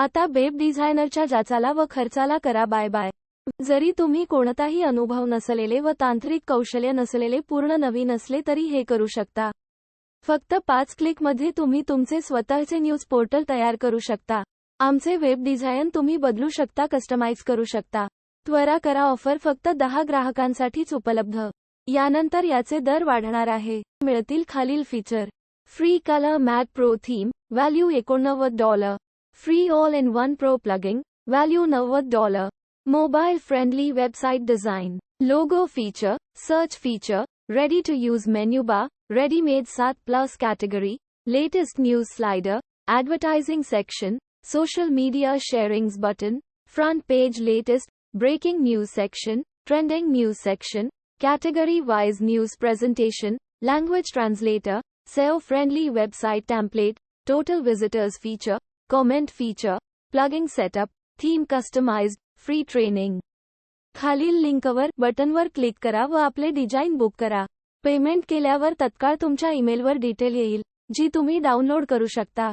आता बेब डिझायनरच्या जाचाला व खर्चाला करा बाय बाय. जरी तुम्ही कोणताही अनुभव नसलेले व तांत्रिक कौशल्य नसलेले पूर्ण नवीन असले तरी हे करू शकता. फक्त पाच क्लिकमध्ये तुम्ही तुमचे स्वतःचे न्यूज पोर्टल तयार करू शकता. आमचे वेब डिझाईन तुम्ही बदलू शकता कस्टमाइज करू शकता. त्वरा करा ऑफर फक्त दहा ग्राहकांसाठीच उपलब्ध. यानंतर याचे दर वाढणार आहे. मिळतील खालील feature. Free colour matte pro theme value एकोणनव्वद dollar. Free all-in-one Pro plugging, value $90. Mobile-friendly website design, logo feature, search feature, ready-to-use menu bar, ready-made SAT Plus category, latest news slider, advertising section, social media sharings button, front page latest, breaking news section, trending news section, category-wise news presentation, language translator, SEO-friendly website template, total visitors feature, comment feature, plugin setup, theme customized, free training. खालील लिंकवर बटनवर click करा व आपले design book करा payment केल्यावर तत्काळ तुमच्या ईमेलवर detail येईल जी तुम्ही डाउनलोड करू शकता